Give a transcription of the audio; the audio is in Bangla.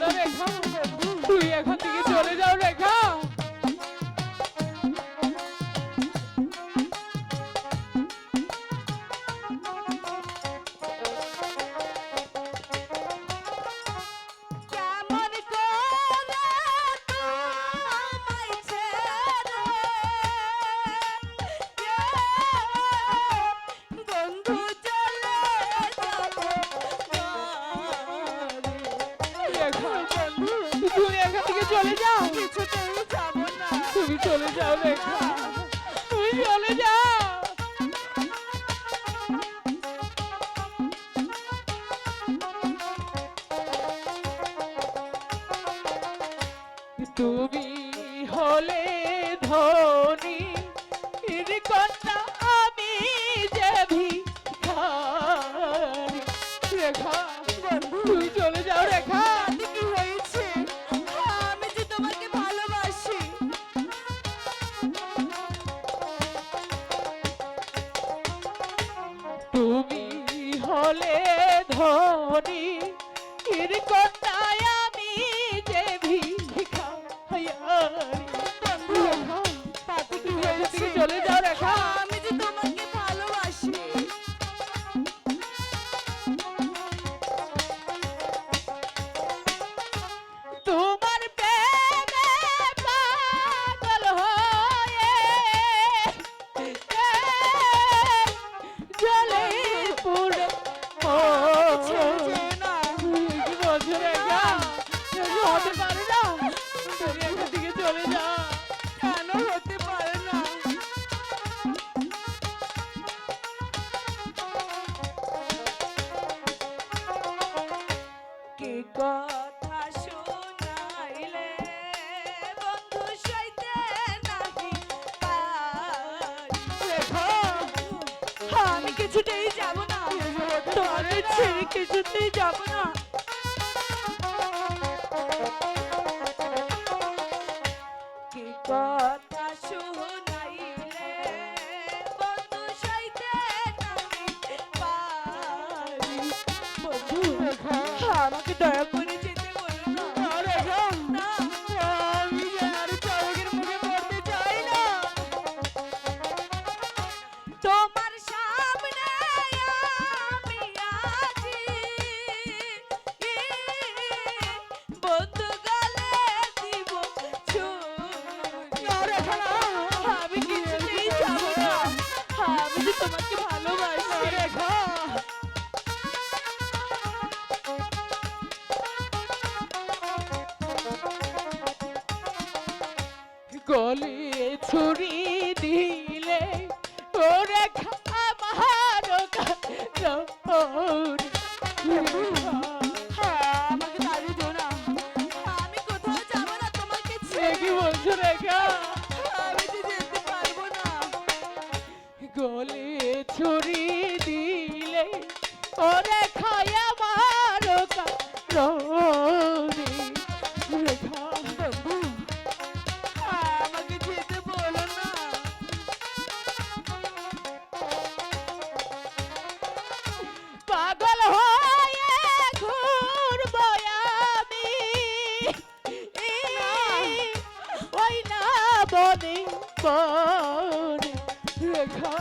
না রেখা তুই এখান থেকে চলে যাও রেখা চলে যাও। কিছুতেই তুমি চলে যাও রেখা। তুমি চলে যাও। তুমি হলে ধনী কন্যা আমি যে ভিখারি। রেখা। ধনী কন্যায় কি কথা শুনাইলে বন্ধু সইতে নাহি আমি কিছুতেই যাব না। ছেড়ে কিছুতেই যাব না। আমাকে দয়া করে যেতে বলো না। রেখা না। আমি আর চরকের মুখে পড়তে চাই না। তোমার সামনে আমি আছি। বন্ধু গলে দিব। আমি কিছুতেই যাব না। আমি তোমাকে গলে ছুরি দিলে ওরে খামার আমাকে তাড়িয়ে দিও না। আমি কোথাও যাব না তোমাকে কি ছেড়ে বলছো রেখা আমি যেতে পারব না। গলে ছুরি দিলে ওরে খায়া মারো কারণে না বনে বনে রেখা